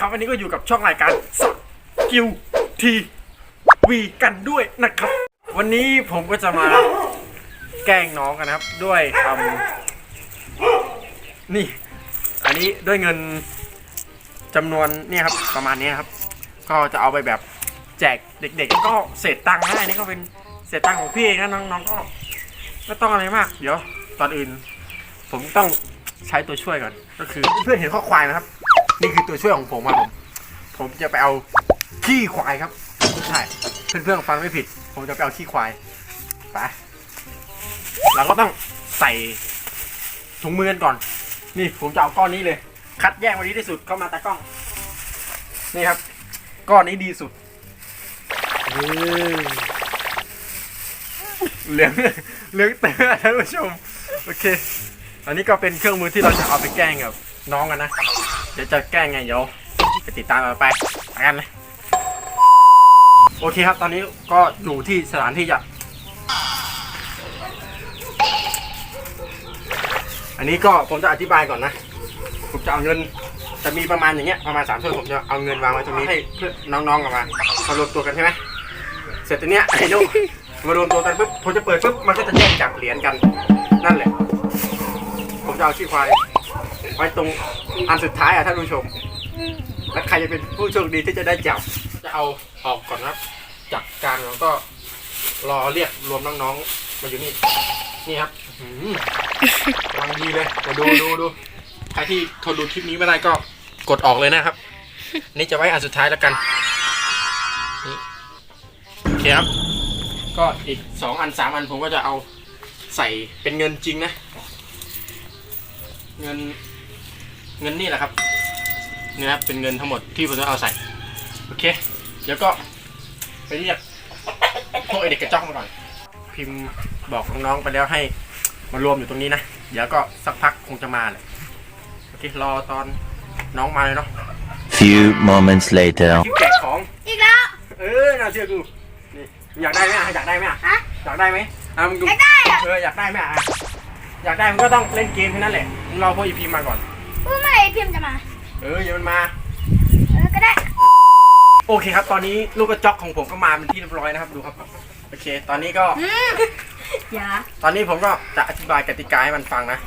ครับวันนี้ก็อยู่กับช่องรายการสกิลทีวีกันด้วยนะครับ วันนี้ผมก็จะมาแกล้งน้องกันนะครับ ด้วยทำนี่ อันนี้ด้วยเงินจำนวนเนี่ยครับประมาณนี้ครับ ก็จะเอาไปแบบแจกเด็กๆก็เศษตังค์นะอันนี้ก็เป็นเศษตังค์ของพี่เองนะน้องๆก็ไม่ต้องอะไรมาก เดี๋ยวตอนอื่น ผมต้องใช้ตัวช่วยก่อน ก็คือเพื่อนเห็นข้อควายไหมครับ นี่คือตัวช่วยของผมครับผม ผมจะไปเอาขี้ควายครับใช่เพื่อนๆฟังไม่ผิด ผมจะไปเอาขี้ควายไปเราก็ต้องใส่ถุงมือกันก่อน นี่ผมจะเอาก้อนนี้เลย คัดแยกมาดีที่สุดเข้ามาตากล้อง นี่ครับ ก้อนนี้ดีสุดเหลืองเหลืองเตือท่านผู้ชม โอเค อันนี้ก็เป็นเครื่องมือที่เราจะเอาไปแกล้งกับน้องกันนะ ดี๋ยวจะแก้ไงเดี๋ยวไปติดตามกันไปไปกันเลยโอเคครับ ตอนนี้ก็อยู่ที่สถานที่จะอันนี้ก็ผมจะอธิบายก่อนนะ ผมจะเอาเงิน จะมีประมาณอย่างเงี้ยประมาณสามถ้วยผมจะเอาเงินวางไว้ตรงนี้ให้เพื่อนน้องๆกันมามารวมตัวกันใช่ไหมเสร็จทีเนี้ยไอ้นุ่มมารวมตัวกันปุ๊บผมจะเปิดปุ๊บมันก็จะแยกจากเหรียญกัน นั่นแหละ ผมจะเอาขี้ควาย ไว้ตรงอันสุดท้ายอะท่านผู้ชมแล้วใครจะเป็นผู้โชคดีที่จะได้จับ จะเอาออกก่อนนะครับจับการแล้วก็รอเรียกรวมน้องๆมาอยู่นี่ นี่ครับอื้อหือกำลังดีเลยเดี๋ยวดูดูดูใครที่ทนดูคลิปนี้ไม่ได้ก็กดออกเลยนะครับ นี่จะไว้อันสุดท้ายแล้วกันนี่โอเคครับ ก็อีกสองอันสามอันผมก็จะเอาใส่เป็นเงินจริงนะ เงิน เงินนี่แหละครับเนี่ยครับเป็นเงินทั้งหมดที่ผมจะเอาใส่โอเคเดี๋ยวก็ไปเรียกพวกไอเด็กกระจอกมาก่อนพิมพ์บอกน้องๆไปแล้วให้มารวมอยู่ตรงนี้นะเดี๋ยวก็สักพักคงจะมาแหละโอเครอตอนน้องมาเลยเนาะ Few moments later. คลิปแจกของ อีกแล้ว เออน่าเชื่อกูนี่อยากได้ไหมอะอยากได้ไหมอะฮะ อยากได้ไหมอะมึงดูอยากได้อะเอออยากได้ไหมอะอยากได้มันก็ต้องเล่นเกมแค่นั้นแหละมึงรอพวกอีพีมาก่อน พูดเมื่อไหร่พิมพ์จะมา เอออย่ามันมา เออก็ได้ โอเคครับ ตอนนี้ลูกกระจอกของผมก็มาเป็นที่เรียบร้อยนะครับ ดูครับ โอเค ตอนนี้ก็อืมอย่าตอนนี้ผมก็จะอธิบายกติกาให้มันฟังนะ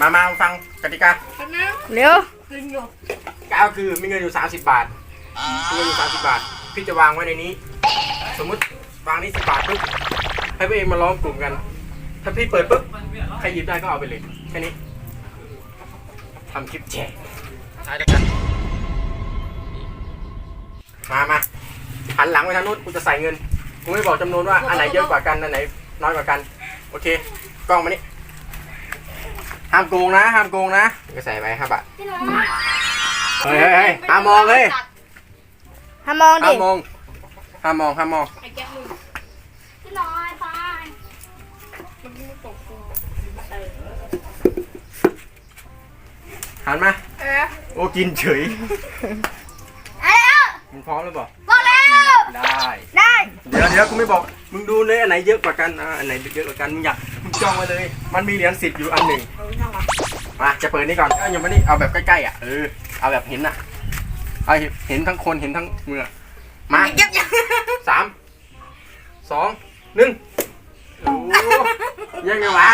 มามาฟังกติกาเร็วก็คือมีเงินอยู่ 30 บาทมีเงินอยู่ 30 บาท พี่จะวางไว้ในนี้ สมมุติวางนี้10บาทปุ๊บให้พี่เองมาล้อมกลุ่มกัน ถ้าพี่เปิดปุ๊บใครหยิบได้ก็เอาไปเลยแค่นี้ ทำคลิปแชร์ใช่แล้วกันมามาหันหลังไปทางนู้นกูจะใส่เงิน กูไม่บอกจำนวนว่าอันไหนเยอะกว่ากัน อันไหนน้อยกว่ากัน โอเค กล้องมานี่ห้ามโกงนะ ห้ามโกงนะก็ใส่ไปห้าบาทพี่น้องเฮ้ยเฮ้ยเฮ้ยห้ามมองเลยห้ามมองดิห้ามมองห้ามมองห้ามมอง หันมา เออโอ้กินเฉย เอาแล้วมึงพร้อมหรือเปล่าบอกแล้ว ได้ ได้เดี๋ยวเดี๋ยวกูไม่บอก มึงดูเลยอันไหนเยอะกว่ากันอะอันไหนเยอะกว่ากัน มึงอยาก มึงจ้องไว้เลย มันมีเหรียญสิบอยู่อันหนึ่งมาจะเปิดนี่ก่อนเอาอย่างมานี่เอาแบบใกล้ๆอะ เออ เอาแบบเห็นอะ เอาเห็นทั้งคนเห็นทั้งมือมายับยับสามสองหนึ่งโอ้ยังไงวะ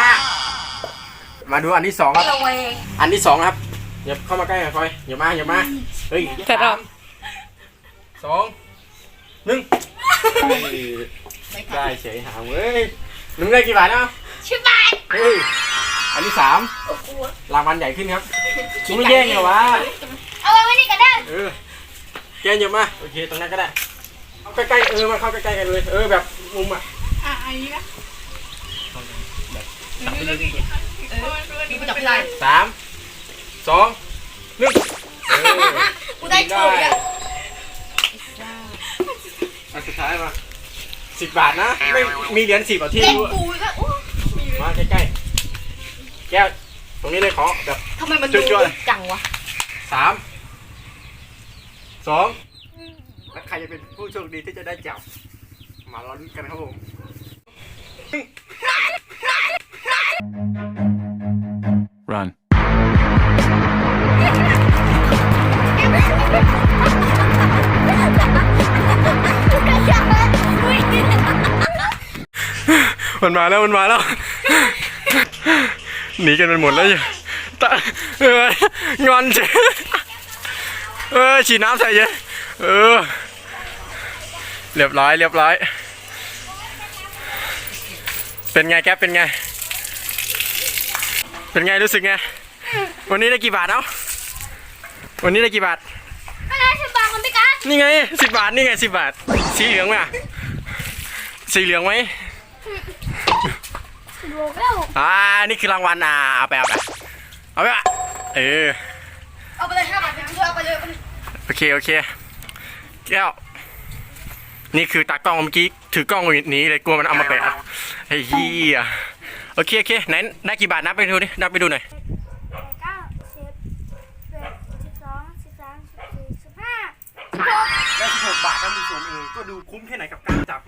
มาดูอันที่สองครับ ระเวงอันที่สองครับ อย่าเข้ามาใกล้หน่อยคอยอย่ามาอย่ามาเฮ้ยสามสองหนึ่งเฮ้ยได้เฉยหาเว้ยมึงได้กี่บาทแล้วชิบายเฮ้ยอันที่สามรางวัลใหญ่ขึ้นครับมึงไม่แย่งเหรอวะเอาไว้นี่ก็ได้เออแกนอย่ามาโอเคตรงนั้นก็ได้เอาใกล้ๆเออมาเข้าใกล้ๆกันเลยเออแบบมุมอะอะอันนี้นะมีประจับพี่ไรสามสองห นึ่งเออกูได้โชว์อะอันสุดท้ายมาสิบบาทนะ ไม่มีเหรียญสิบอะที่เล่นรู้อะกูก็โอ้มาใกล้ๆ แก้ว ตรงนี้เลยขอแบบ ทำไมมันดูช่วยๆเลย จังวะสามสองแล้วใครจะเป็นผู้โชคดีที่จะได้จับ มาลุ้นกันครับผม มันมาแล้วมันมาแล้ว หนีกันเป็นหมดแล้วอยู่ตะเอองอนเฉยเออฉีดน้ำใส่เยอะเออ เรียบร้อยเรียบร้อย เป็นไงแกปเป็นไง เป็นไงรู้สึกไง วันนี้ได้กี่บาทเอ้า วันนี้ได้กี่บาทอะไรสิบบาทคนพิการนี่ไงสิบบาทนี่ไงสิบบาท สีเหลืองไหมอะสีเหลืองไหม โลกแล้วอ่านี่คือรางวัลอะเอาไปเอาไปเอาไปอะเออเอาไปเลยห้าบาทไปเพื่อเอาไปเลยโอเคโอเคแก้วนี่คือตากล้องเมื่อกี้ถือกล้องอยู่นี้เลยกลัวมันเอามาแปะไอ้เหี้ยโอเคโอเคไหนได้กี่บาทนับไปดูดินับไปดูหน่อยเก้าสิบเอ็ดสิบสองสิบสามสิบสี่สิบห้าได้สิบหกบาทก็มีส่วนเออก็ดูคุ้มแค่ไหนกับการจับ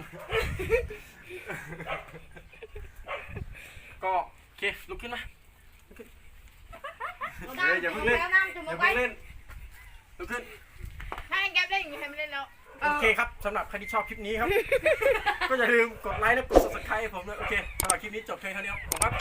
ก็โอเค ลุกขึ้นมาลุกขึ้นเฮ้ยอย่าเพิ่งเล่น น้ำจุ่ม อย่า ไป เพิ่งเล่น ลุกขึ้น ถ้าให้แก๊ปเล่นอย่างนี้ใครไม่เล่นแล้ว โอ เคครับสำหรับใครที่ชอบคลิปนี้ครับ ก็อย่าลืมกดไลค์และกด subscribe ให้ผมด้วยโอเคสำหรับคลิปนี้จบเพียงเท่านี้ครับผมครับ